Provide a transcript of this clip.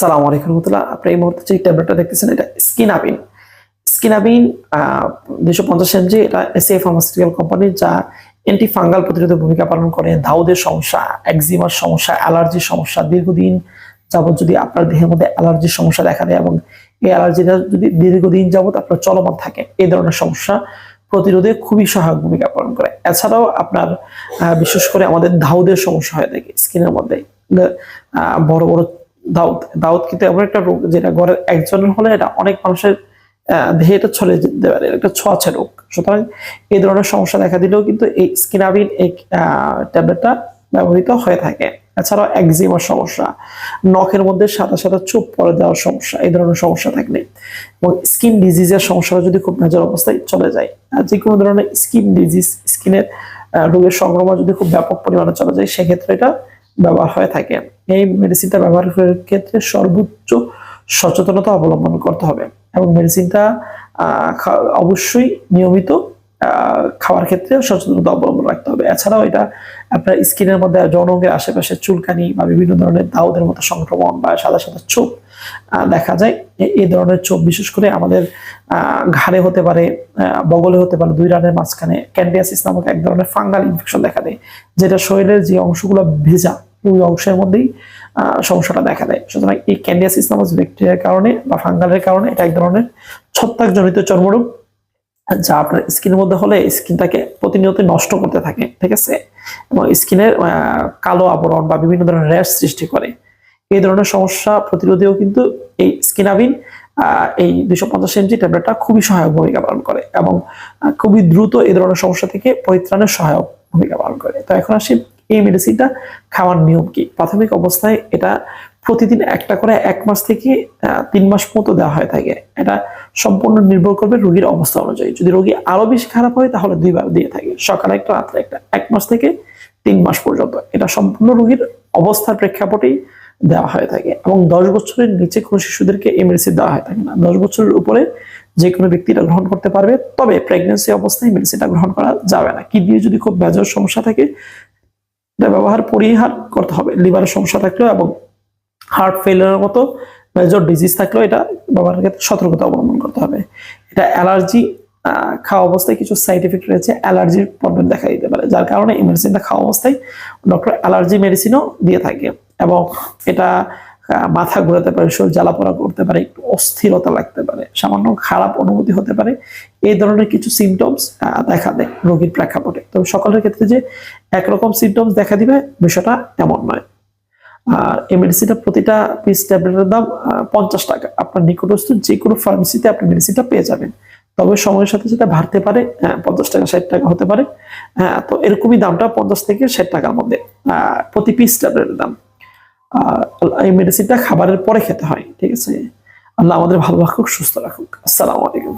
সালাম আলাইকুম রহমতুল্লাহ। আপনি এই মুহূর্তে যে ট্যাবলেটটা দেখতেছেন, এটা স্কিনাবিন। স্কিনাবিন দুশো পঞ্চাশ এমজি, এটা এসএ ফার্মাসিউটিক্যাল কোম্পানি যা অ্যান্টি ফাঙ্গাল প্রতিরোধক ভূমিকা পালন করে, দাউদের সমস্যা, একজিমার সমস্যা অ্যালার্জির সমস্যা। দীর্ঘদিন যাবত যদি আপনার দেহের মধ্যে অ্যালার্জির সমস্যা দেখা দেয় এবং এই অ্যালার্জিটা যদি দীর্ঘদিন যাবত আপনার চলমান থাকে, এই ধরনের সমস্যা প্রতিরোধে খুবই সহায়ক ভূমিকা পালন করে। এছাড়াও আপনার বিশেষ করে আমাদের ধাউদের সমস্যা হয়ে থাকে স্কিনের মধ্যে। বড় বড় দাউদ দাউদ কিন্তু এমন একটা রোগ যেটা ঘরের একজনের হলে এটা অনেক মানুষের আহ, দেহে এটা ছড়িয়ে যেতে পারে একটা ছোঁয়াছে রোগ। সুতরাং এই ধরনের সমস্যা দেখা দিলেও কিন্তু এই স্কিনাবিন এই ট্যাবলেটটা ব্যবহৃত হয়ে থাকে। এছাড়াও একজিমার সমস্যা নখের মধ্যে সাদা সাদা চুপ পড়ে যাওয়ার সমস্যা এই ধরনের সমস্যা থাকলে। এবং স্কিন ডিজিজের সমস্যাটা যদি খুব মেজর অবস্থায় চলে যায় যে কোনো ধরনের স্কিন ডিজিজ স্কিনের রোগের সংক্রমণ যদি খুব ব্যাপক পরিমাণে চলে যায় সেক্ষেত্রে এটা ব্যবহার হয়ে থাকে। এই মেডিসিনটা ব্যবহারের ক্ষেত্রে সর্বোচ্চ সচেতনতা অবলম্বন করতে হবে এবং মেডিসিনটা অবশ্যই নিয়মিত খাওয়ার ক্ষেত্রে সচেতনতা অবলম্বন রাখতে হবে। এছাড়াও এটা আপনার স্কিনের মধ্যে যৌনঙ্গের আশেপাশে চুলকানি বা বিভিন্ন ধরনের দাউদের মতো সংক্রমণ বা সাদা সাদা চোখ দেখা যায়। এই ধরনের চোখ বিশেষ করে আমাদের ঘাড়ে হতে পারে বগলে হতে পারে, দুই রানের মাঝখানে ক্যান্ডিয়াসিস নামক এক ধরনের ফাঙ্গাল ইনফেকশন দেখা দেয়, যেটা শরীরের যে অংশগুলো ভেজা, ওই অংশের মধ্যেই সমস্যাটা দেখা দেয়। সুতরাং এই ক্যান্ডিয়াসিস নামক ব্যাকটেরিয়ার কারণে বা ফাঙ্গালের কারণে এটা এক ধরনের ছত্রাকজনিত চর্মরোগ যা আপনার স্কিনের মধ্যে হলে স্কিনটাকে প্রতিনিয়ত নষ্ট করতে থাকে, ঠিক আছে? এবং স্কিনের কালো আবরণ বা বিভিন্ন ধরনের র্যাশ সৃষ্টি করে। এই ধরনের সমস্যা প্রতিরোধেও কিন্তু এই স্কিনাবিন এই দুশো পঞ্চাশ এমজি ট্যাবলেটটা খুবই সহায়ক ভূমিকা পালন করে এবং খুবই দ্রুত এই ধরনের সমস্যা থেকে পরিত্রাণের সহায়ক ভূমিকা পালন করে। তো এখন আসি এই মেডিসিনটা খাওয়ার নিয়ম কি? প্রাথমিক অবস্থায় এটা প্রতিদিন একটা করে এক মাস থেকে তিন মাস মতো দেওয়া হয়ে থাকে। এটা সম্পূর্ণ নির্ভর করবে রোগীর অবস্থা অনুযায়ী। যদি রোগী আরও বেশি খারাপ হয়, তাহলে দুইবার দিয়ে থাকে। সকালে একটা, রাত্রে একটা। এক মাস থেকে তিন মাস পর্যন্ত। এটা সম্পূর্ণ রোগীর অবস্থার প্রেক্ষাপটেই দেওয়া হয়ে থাকে। এবং দশ বছরের নিচে কোনো শিশুদেরকে মেডিসিন দেওয়া হয়ে থাকে না। দশ বছরের উপরে যে কোনো ব্যক্তি এটা গ্রহণ করতে পারবে। তবে প্রেগনেন্সি অবস্থায় মেডিসিনটা গ্রহণ করা যাবে না। কিডনির যদি খুব মেজর সমস্যা থাকে ব্যবহার পরিহার করতে হবে। লিভারের সমস্যা থাকলেও এবং হার্ট ফেলিয়ারের মতো মেজর ডিজিজ থাকলেও এটা ব্যবহারের ক্ষেত্রে সতর্কতা অবলম্বন করতে হবে। এটা অ্যালার্জি খাওয়া অবস্থায় কিছু সাইড এফেক্ট রয়েছে, অ্যালার্জির প্রবলেম দেখা দিতে পারে। যার কারণে এই মেডিসিনটা খাওয়া অবস্থায় ডক্টর অ্যালার্জি মেডিসিনও দিয়ে থাকে এবং এটা মাথা ঘোরাতে পারে, শরীর জ্বালাপোড়া করতে পারে, একটু অস্থিরতা লাগতে পারে, সামান্য খারাপ অনুভূতি হতে পারে, এই ধরনের কিছু সিমটমস দেখা দেয় রোগীর প্রেক্ষাপটে। তবে সকলের ক্ষেত্রে যে একরকম সিমটমস দেখা দিবে, বিষয়টা এমন নয়। আর এই মেডিসিনটা প্রতিটা পিস ট্যাবলেটের দাম পঞ্চাশ টাকা। আপনার নিকটস্থ যে কোনো ফার্মেসিতে আপনি মেডিসিনটা পেয়ে যাবেন। তবে সময়ের সাথে সাথে বাড়তে পারে পঞ্চাশ টাকা, ষাট টাকা হতে পারে। তো এরকমই দামটা পঞ্চাশ থেকে ষাট টাকার মধ্যে প্রতি পিস ট্যাবলেটের দাম। আর এই মেডিসিনটা খাবারের পরে খেতে হয়, ঠিক আছে? আল্লাহ আমাদের ভালো রাখুক, সুস্থ রাখুক। আসসালামু আলাইকুম।